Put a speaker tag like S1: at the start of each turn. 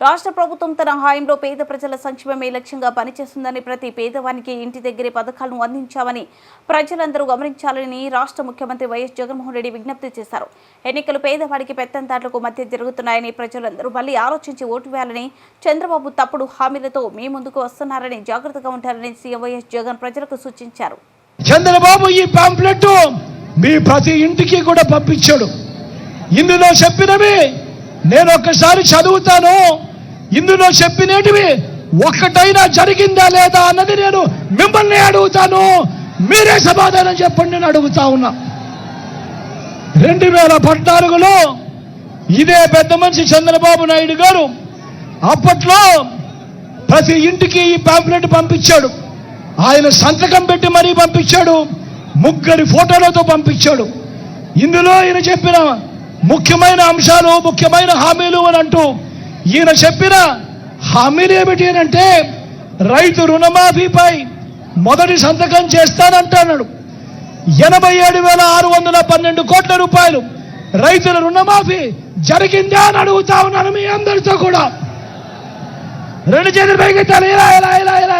S1: రాష్ట్ర ప్రభుత్వం తన హాయంలో పేద ప్రజల సంక్షేమమే లక్ష్యంగా పనిచేస్తుందని ప్రతి పేదవానికి ఇంటి దగ్గరే పథకాలను అందించామని ప్రజలందరూ గమనించాలని రాష్ట్ర ముఖ్యమంత్రి వైఎస్ జగన్మోహన్ రెడ్డి విజ్ఞప్తి చేశారు. ఎన్నికలు పేదవాడికి పెత్తందాట్లకు మధ్య జరుగుతున్నాయని ప్రజలందరూ మళ్ళీ ఆలోచించి ఓటు వేయాలని చంద్రబాబు తప్పుడు హామీలతో మీ ముందుకు వస్తున్నారని జాగ్రత్తగా ఉంటారని సీఎం వైఎస్ జగన్ ప్రజలకు సూచించారు.
S2: చంద్రబాబు ఈ పాంప్లెట్ మీ ప్రతి ఇంటికి కూడా పంపించాడు. ఇందులో చెప్పినవి నేను ఒక్కసారి చదువుతాను. ఇందులో చెప్పినటివి ఒక్కటైనా జరిగిందా లేదా అన్నది నేను మిమ్మల్ని అడుగుతాను. మీరే సమాధానం చెప్పండి నేను అడుగుతా ఉన్నా. రెండు వేల పద్నాలుగులో ఇదే పెద్ద మనిషి చంద్రబాబు నాయుడు గారు అప్పట్లో ప్రతి ఇంటికి ఈ పాంప్లెట్ పంపించాడు. ఆయన సంతకం పెట్టి మరీ పంపించాడు. ముగ్గురి ఫోటోలతో పంపించాడు. ఇందులో ఈయన చెప్పిన ముఖ్యమైన అంశాలు ముఖ్యమైన హామీలు అని అంటూ ఈయన చెప్పిన హామీలు ఏమిటి అంటే రైతు రుణమాఫీపై మొదటి సంతకం చేస్తానంటున్నాడు ఎనభై ఏడు వేల ఆరు వందల పన్నెండు కోట్ల రూపాయలు రైతుల రుణమాఫీ జరిగిందా అని అడుగుతా ఉన్నాను మీ అందరితో కూడా. రెండు చేతులు పైకి తెలియరా ఇలా ఇలా ఇలా